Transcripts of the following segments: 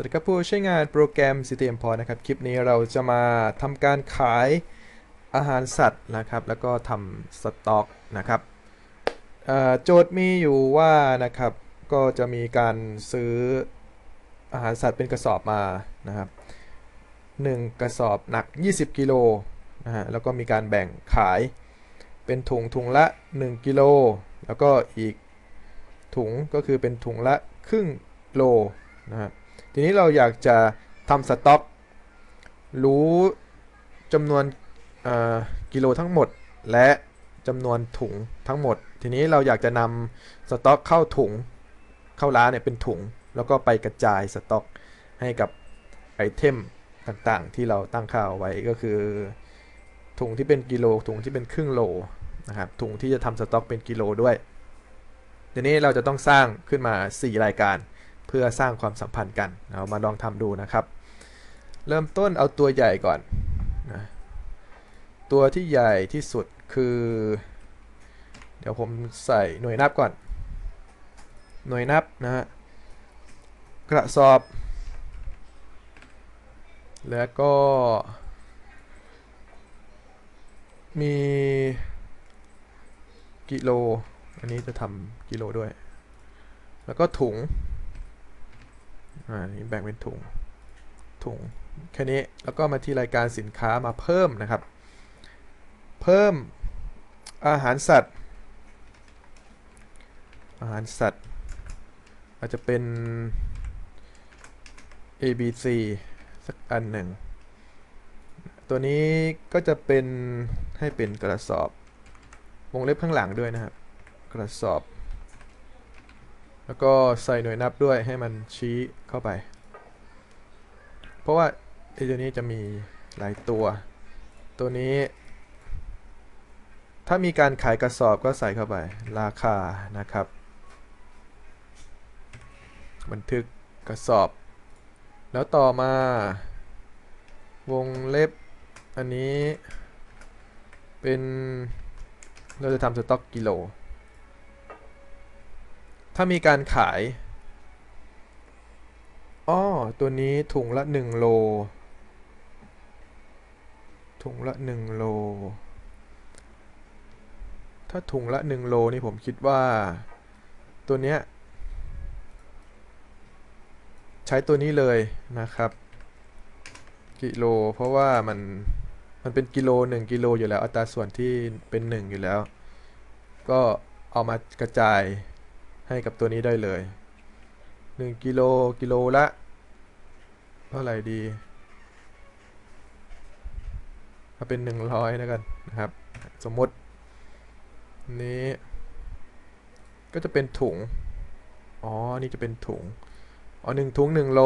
วัสดีครับผู้ใช้งานโปรแกรม CTM Port นะครับ คลิปนี้เราจะมาทำการขายอาหารสัตว์นะครับ แล้วก็ทำสต็อกนะครับโจทย์มีอยู่ว่านะครับ ก็จะมีการซื้ออาหารสัตว์เป็นกระสอบมานะครับ 1 กระสอบหนัก 20 กิโลนะฮะ แล้วก็มีการแบ่งขายเป็นถุงถุงละ 1 กิโล แล้วก็อีกถุงก็คือเป็นถุงละครึ่งโลนะฮะ ทีนี้เราอยากจะทำสต็อกรู้จำนวนกิโลทั้งหมด และจำนวนถุงทั้งหมด ทีนี้เราอยากจะนำสต็อกเข้าถุงเข้าร้านเนี่ยเป็นถุง แล้วก็ไปกระจายสต็อกให้กับไอเทมต่างๆ ที่เราตั้งค่าเอาไว้ก็คือ ถุงที่เป็นกิโลถุงที่เป็นครึ่งโลนะครับถุงที่จะทำสต็อกเป็นกิโลด้วยทีนี้เราจะต้องสร้างขึ้นมา 4 รายการ เพื่อสร้างความสัมพันธ์กันเรามาลองทำดูนะครับ เริ่มต้นเอาตัวใหญ่ก่อนนะตัวที่ใหญ่ที่สุดคือ เดี๋ยวผมใส่หน่วยนับก่อน หน่วยนับนะฮะกระสอบ แล้วก็ มีกิโล อันนี้จะทำกิโลด้วย แล้วก็ถุง อ่านี่แบ่งเป็นถุง ถุง แค่นี้ แล้วก็มาที่รายการสินค้ามาเพิ่มนะครับ เพิ่มอาหารสัตว์ อาหารสัตว์ อาจจะเป็น A B C สักอันหนึ่ง ตัวนี้ก็จะเป็นให้เป็นกระสอบ วงเล็บข้างหลังด้วยนะครับ กระสอบ แล้วก็ใส่หน่วยนับด้วยให้มันชี้เข้าไป เพราะว่าไอ้ตัวนี้จะมีหลายตัว ตัวนี้ ถ้ามีการขายกระสอบก็ใส่เข้าไป ราคานะครับ บันทึกกระสอบ แล้วต่อมาวงเล็บอันนี้เป็นเราจะทำสต็อกกิโล ถ้ามีการขายอ้อตัวนี้ถุงละ1โล ถุงละ1โล ถ้าถุงละ1โลนี่ผมคิดว่า ตัวเนี้ยใช้ตัวนี้เลยนะครับกิโล เพราะว่ามัน มันเป็นกิโล1กิโลอยู่แล้ว อัตราส่วนที่เป็น 1 อยู่แล้ว ก็เอามากระจาย ให้กับตัวนี้ได้เลย 1กิโลกิโลละ เท่าไหร่ดีเอาเป็น 100แล้วกันนะครับ สมมตินี้ก็จะเป็นถุง อ๋อ นี่จะเป็นถุง อ๋อหนึ่งถุงหนึ่งโล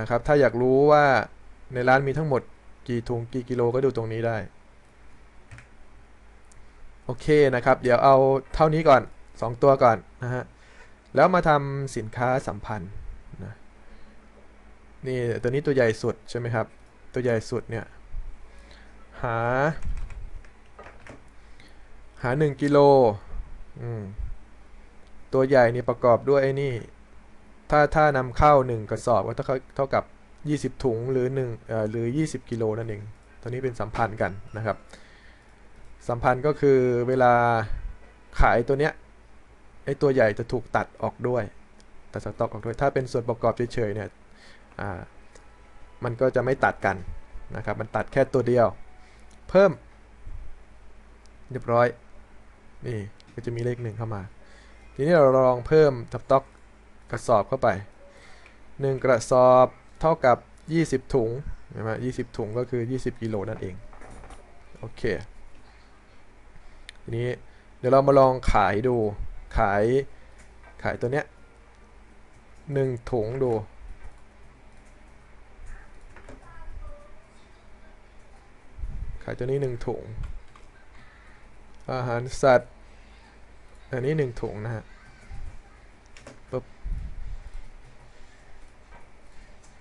นะครับ ถ้าอยากรู้ว่าในร้านมีทั้งหมดกี่ถุงกี่กิโลก็ดูตรงนี้ได้ โอเคนะครับ เดี๋ยวเอาเท่านี้ก่อน 2 ตัวก่อนนะฮะ แล้วมาทำสินค้าสัมพันธ์นะนี่ตัวนี้ตัวใหญ่สุดใช่ไหมครับ ตัวใหญ่สุดเนี่ย หา หา 1กิโลตัวใหญ่นี่ประกอบด้วยไอ้นี่ ถ้าถ้านำเข้า 1 กระสอบก็เท่าเท่ากับ 20 ถุงหรือ1เอ่อหรือ 20 กิโลนั่นเอง ตัวนี้เป็นสัมพันธ์กันนะครับ สัมพันธ์ก็คือเวลาขายตัวเนี้ย ไอตัวใหญ่จะถูกตัดออกด้วย ตัดสต็อกออกด้วย ถ้าเป็นส่วนประกอบเฉยๆเนี่ยมันก็จะไม่ตัดกันนะครับ มันตัดแค่ตัวเดียว เพิ่ม เรียบร้อย นี่ก็จะมีเลขหนึ่งเข้ามา ทีนี้เราลองเพิ่มสต็อกกระสอบเข้าไป 1 กระสอบเท่ากับ 20 ถุงใช่ไหม20ถุงก็คือ 20กิโลนั่นเอง โอเค ทีนี้เดี๋ยวเรามาลองขายดู ขายขายตัวเนี้ยหนึ่งถุงดูขายตัวนี้หนึ่งถุง อาหารสัตว์ อันนี้หนึ่งถุงนะฮะปุ๊บ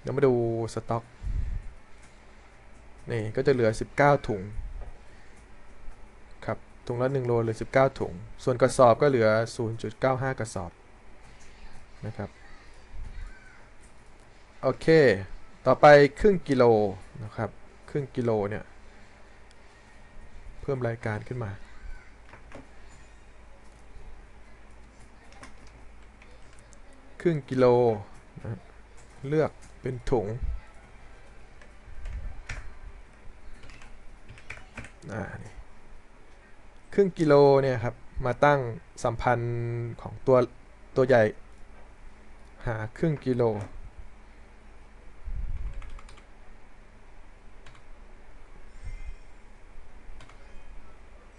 เดี๋ยวมาดูสต็อกนี่ก็จะเหลือ 19 ถุง ถุงละ1โลเหลือ 19 ถุง ส่วนกระสอบก็เหลือ 0.95 กระสอบนะครับโอเค ต่อไปครึ่งกิโลนะครับครึ่งกิโลเนี่ยเพิ่มรายการขึ้นมาครึ่งกิโลนะเลือกเป็นถุงอ่านี่ รึ่งกิโลเนี่ยครับมาตั้งสัมพันธ์ของตัวตัวใหญ่หาครึ่งกิโล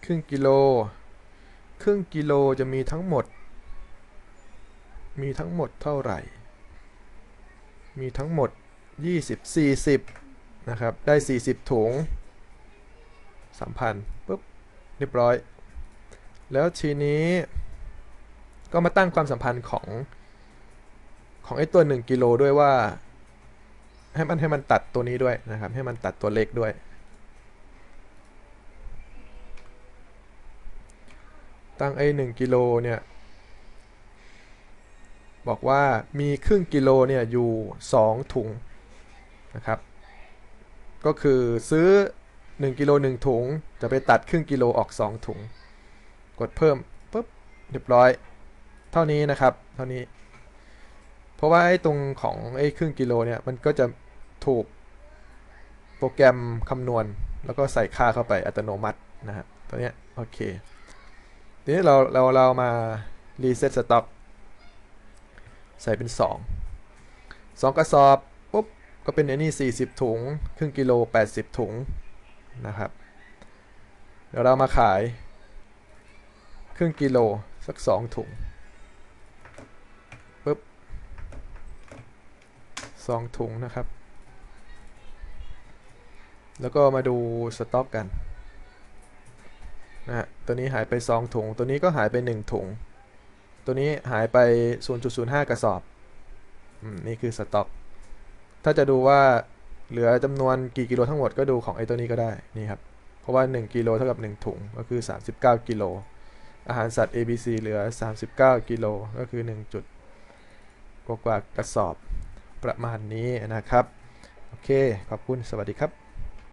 ครึ่งกิโล ครึ่งกิโลจะมีทั้งหมด มีทั้งหมดเท่าไหร่ มีทั้งหมด 20 40 นะครับ ได้ 40 ถุงสัมพันธ์ปุ๊บ เรียบร้อย แล้วทีนี้ก็มาตั้งความสัมพันธ์ของของไอ้ตัว 1กิโลด้วยว่า ให้มันให้มันตัดตัวนี้ด้วยนะครับ ให้มันตัดตัวเล็กด้วย ตั้งไอ้หนึ่งกิโลเนี่ย บอกว่ามีครึ่งกิโลเนี่ยอยู่ 2 ถุงนะครับ ก็คือซื้อ 1กิโล1ถุง จะไปตัดครึ่งกิโลออก 2 ถุง กดเพิ่มปุ๊บเรียบร้อย เท่านี้นะครับ เท่านี้ เพราะว่าไอ้ตรงของไอ้ครึ่งกิโลเนี่ยมันก็จะถูกโปรแกรมคำนวณ แล้วก็ใส่ค่าเข้าไปอัตโนมัตินะครับตัวเนี้ยโอเคทีนี้เราเราเรามารีเซ็ตสต็อกใส่เป็น 2 2 กระสอบปุ๊บก็เป็นไอ้นี่40 ถุง ครึ่งกิโล 80 ถุง นะครับ เดี๋ยวเรามาขายครึ่งกิโลสัก2ถุงปุ๊บ2ถุงนะครับ แล้วก็มาดูสต็อกกันนะฮะตัวนี้หายไป2ถุง ตัวนี้ก็หายไป1ถุง ตัวนี้หายไป 0.05 กระสอบอมนี่คือสต็อก ถ้าจะดูว่า เหลือจำนวนกี่กิโลทั้งหมดก็ดูของไอตัวนี้ก็ได้นี่ครับเพราะว่า 1กิโลเท่ากับ 1 ถุงก็คือ 39กิโลอาหารสัตว์ ABC เหลือ 39กิโลก็คือ 1 จุดกว่ากว่ากระสอบประมาณนี้นะครับ โอเค ขอบคุณ สวัสดีครับ